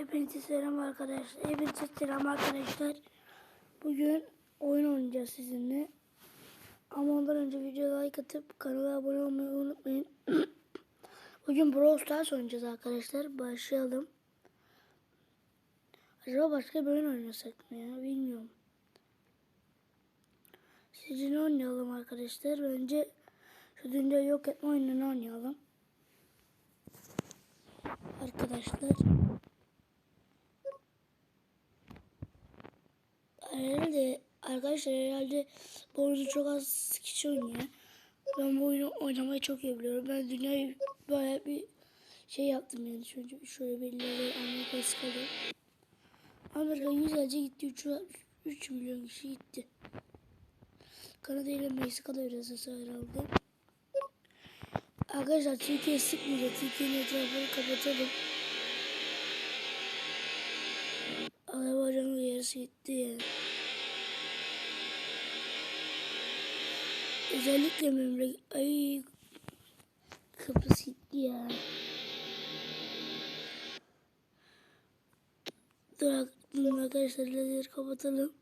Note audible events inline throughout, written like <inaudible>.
Hepinize selam arkadaşlar. Hepinize selam arkadaşlar. Bugün oyun oynayacağız sizinle. Ama ondan önce videoya like atıp kanala abone olmayı unutmayın. <clears throat> Bugün Brawl Stars oynayacağız arkadaşlar. Başlayalım. Acaba başka bir oyun oynasak mı ya? Bilmiyorum. Sizce oynayalım arkadaşlar? Bence şu dünya yok etme oyununu oynayalım. Arkadaşlar. Herhalde arkadaşlar herhalde bu oyunu çok az kişi oynuyor. Ben bu oyunu oynamayı çok iyi biliyorum. Ben dünyayı böyle bir şey yaptım yani. Şöyle, şöyle bir level Amerika sıkalım. Amerika güzelce gitti. 3, 3 milyon kişi gitti. Kanada ile Meksika'da biraz hasar aldı. Arkadaşlar Türkiye sıkmayacak. Türkiye'nin etrafını kapatalım. Azerbaycan'ın yarısı gitti ya. Özellikle memleket... Ay... Kıbrıs gitti ya. Dur, arkadaşlar lazeri kapatalım.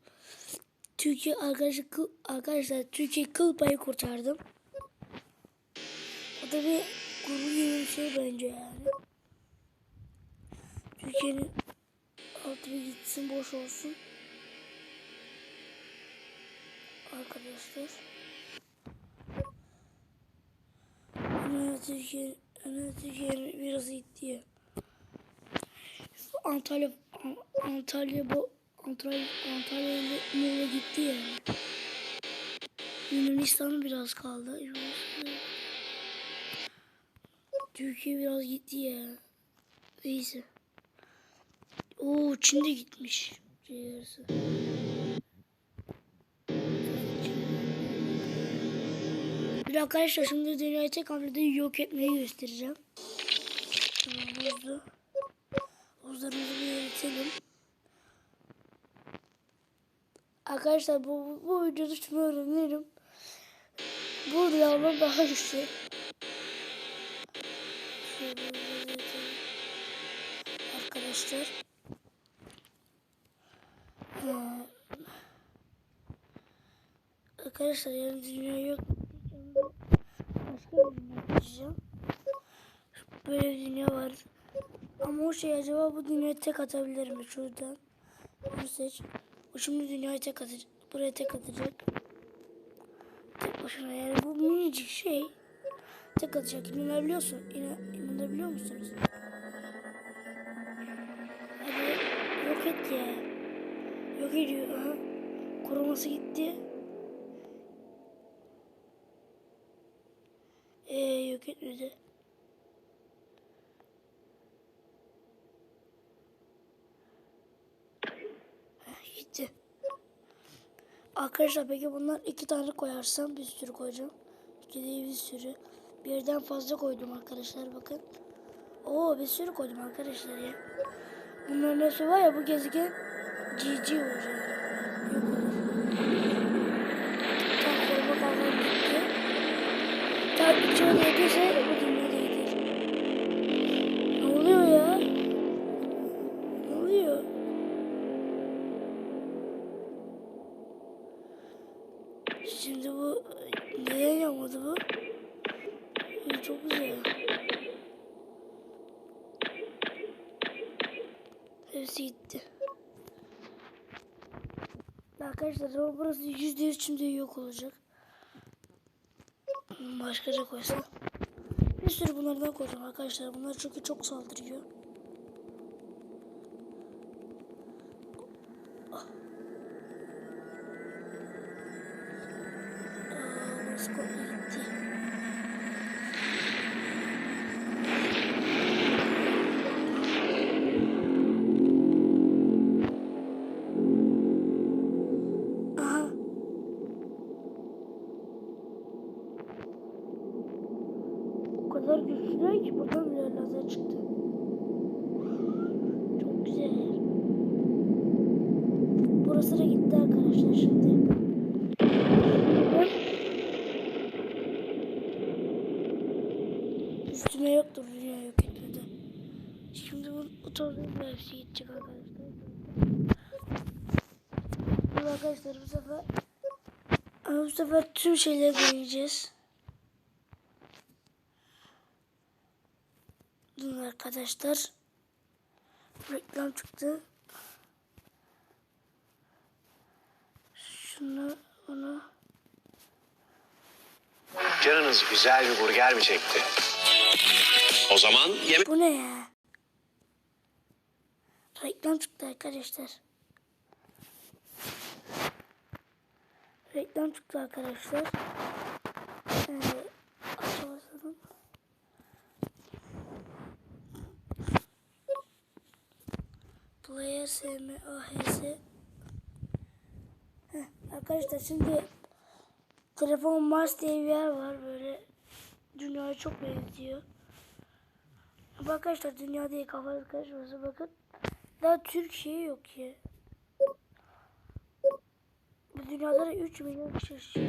Türkiye arkadaşlar kıl, arkadaşlar Türkiye kıl payı kurtardım. O da bir gurur gibi bir şey bence yani. Türkiye'nin altı gitsin boş olsun. Arkadaşlar. Ana Türkiye, biraz gitti ya. Antalya, An- Antalya bu Antalya, Antalya Muğla gitti yani. Yunanistan'ın biraz kaldı. Türkiye biraz gitti ya. Neyse. Oo Çin de gitmiş. Şey yarısı. Arkadaşlar şimdi dünyayı tek hamlede yok etmeyi göstereceğim. Tamam buzlu. Buzlarımızı bir eritelim. Arkadaşlar bu, bu videoda şunu öğrenirim. Bu rüyalar daha güçlü. Arkadaşlar. Ee, arkadaşlar yani dünya yok. Başka bir dünya açacağım. Böyle bir dünya var. Ama o şey acaba bu dünyayı tek atabilir mi? Şuradan. Bunu seç. O şimdi dünyayı tek atacak. Buraya tek atacak. Tek başına yani bu minicik şey tek atacak. İnanabiliyorsun. İna, inanabiliyor musunuz? Hadi yok et ya. Yok ediyor. Aha. Koruması gitti. Yok etmedi. Heh, Gitti. Arkadaşlar peki bunlar iki tane koyarsam bir sürü koyacağım. İki değil bir sürü. Birden fazla koydum arkadaşlar bakın. Oo bir sürü koydum arkadaşlar ya. Bunların hepsi var ya bu gezegen GG olur yani. Yok olur. Tam koruma kalkan gitti. İçeri yediyse bu dünyadaydır. Ne oluyor ya? Ne oluyor? Şimdi bu neden yapmadı bu? İyi, çok güzel. Hepsi gitti. Arkadaşlar burası yüzde yüz şimdi yok olacak. Başkaca koysam. Bir sürü bunlardan koyacağım arkadaşlar. Bunlar çünkü çok saldırıyor. Aa, burası komple gitti. kadar güçlü ki buradan bile lazer çıktı. Çok güzel. Burası da gitti arkadaşlar şimdi. Üstüne yoktur rüya yok etmedi. Şimdi bu oturduğum hepsi gidecek arkadaşlar. Arkadaşlar bu sefer bu sefer tüm şeyleri deneyeceğiz. Dün arkadaşlar reklam çıktı. Şunu bunu Canınız güzel bir burger mi çekti? O zaman yemek... Bu ne ya? Reklam çıktı arkadaşlar. Reklam çıktı arkadaşlar. Ee, açamadım. Player SM AHS Heh, Arkadaşlar şimdi telefon Mars diye bir yer var böyle dünyaya çok benziyor. Ama Arkadaşlar dünya değil kafanız karışmasın bakın. Daha Türkiye yok ki. Bu dünyada da 3 milyon kişi yaşıyor.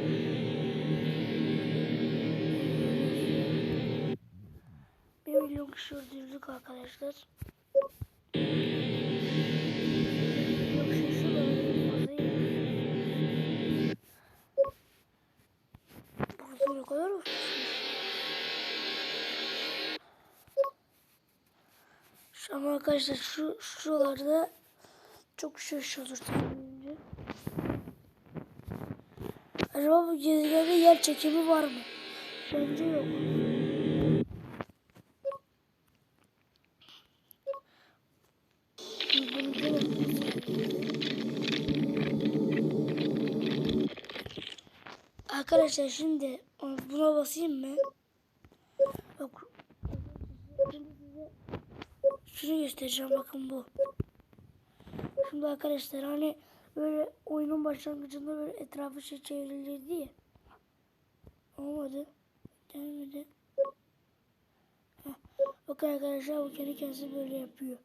Bir milyon kişi öldürdük arkadaşlar. Kadar? Şu ama arkadaşlar şu şuralarda çok şaş olur tahminimce. Acaba bu gezegende yer çekimi var mı? Bence yok. Arkadaşlar şimdi buna basayım. Şimdi size şunu göstereceğim bakın bu. Şimdi arkadaşlar hani böyle oyunun başlangıcında böyle etrafı şey çevrilirdi ya. Olmadı. Gelmedi. Heh. Bakın arkadaşlar bu kendi kendisi böyle yapıyor.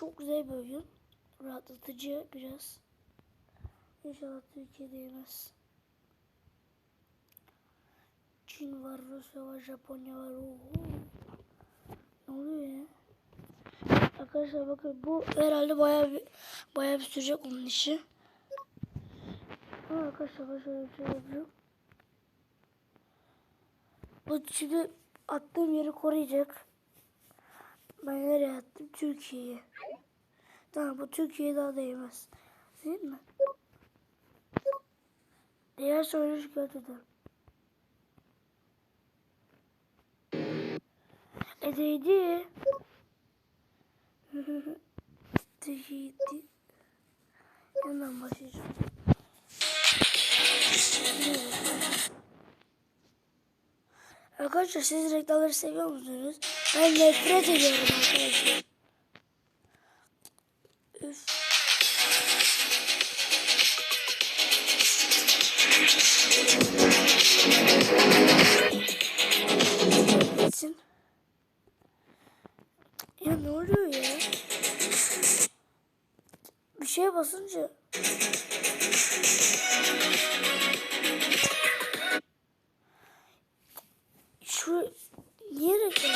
Çok güzel bir oyun. Rahatlatıcı biraz. İnşallah Türkiye'de yemez. Çin var, Rusya var, Japonya var. Oho. Ne oluyor ya? Arkadaşlar bakın bu herhalde bayağı bir bayağı bir sürecek onun işi. Ama arkadaşlar şöyle bir şey yapacağım. Bu şimdi attığım yeri koruyacak. Ben nereye attım? Türkiye'ye. Tamam bu Türkiye'ye daha değmez. Değil mi? Diğer soruyu şikayet ederim. E değdi. değdi. Hemen başlayacağım. Arkadaşlar siz reklamları seviyor musunuz? Ben nefret ediyorum arkadaşlar. Ne oluyor ya? Bir şeye basınca. Şu reklam?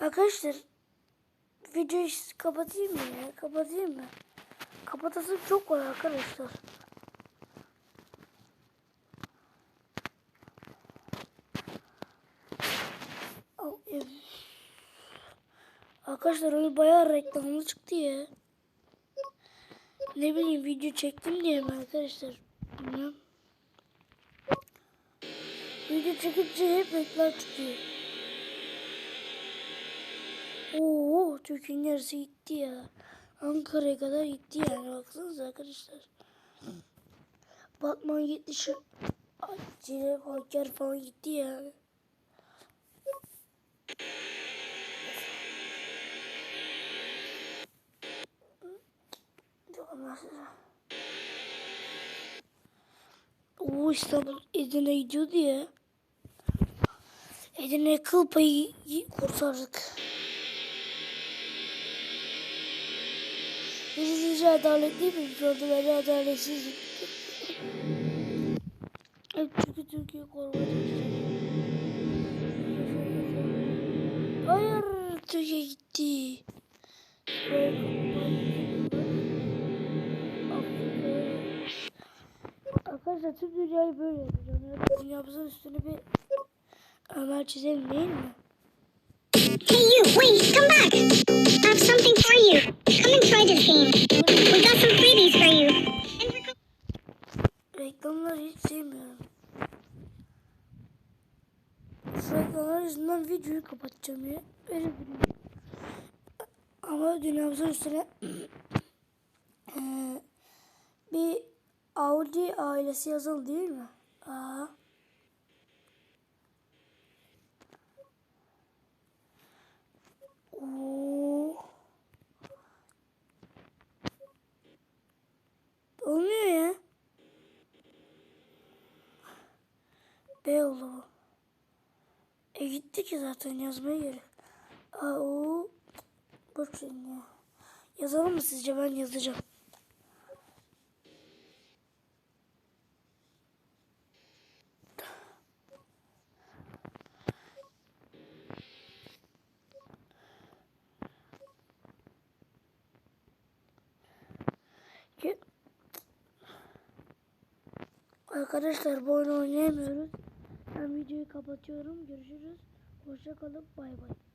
Arkadaşlar videoyu kapatayım mı ya? Kapatayım mı? Kapatasım çok var arkadaşlar. Arkadaşlar öyle bayağı reklamlı çıktı ya. Ne bileyim video çektim diye mi arkadaşlar? Bilmiyorum. Video çekince hep reklam çıkıyor. Oo, Türk'ün yarısı gitti ya. Ankara'ya kadar gitti yani baksanıza arkadaşlar. Batman gitti şu Cile Haker falan gitti yani. Ondan sonra. Oo İstanbul Edirne gidiyordu ya. Edirne kıl payı kurtardık. Biz sizce adaletli mi? Gördü beni adaletsizlik. Hep çünkü Türkiye istiyor. Hayır Türkiye gitti. Arkadaşlar tüm dünyayı böyle yapacağım. Yani dünyamızın üstüne bir Ömer çizelim değil mi? Hey you, wait, come back! I have something for you. Come and try this game. We got some freebies for you. Reklamları hiç sevmiyorum. Şu reklamlar yüzünden videoyu kapatacağım ya. Öyle biliyorum. Ama dünyamızın üstüne eee, bir Audi ailesi yazılı değil mi? Aa. Oo. Olmuyor ya. Beyoğlu bu. E gitti ki zaten yazmaya gerek. Aa o. Verin ya. Yazalım mı sizce? Ben yazacağım. Ki- Arkadaşlar bu oyunu oynayamıyoruz. Ben videoyu kapatıyorum. Görüşürüz. Hoşça kalın. Bay bay.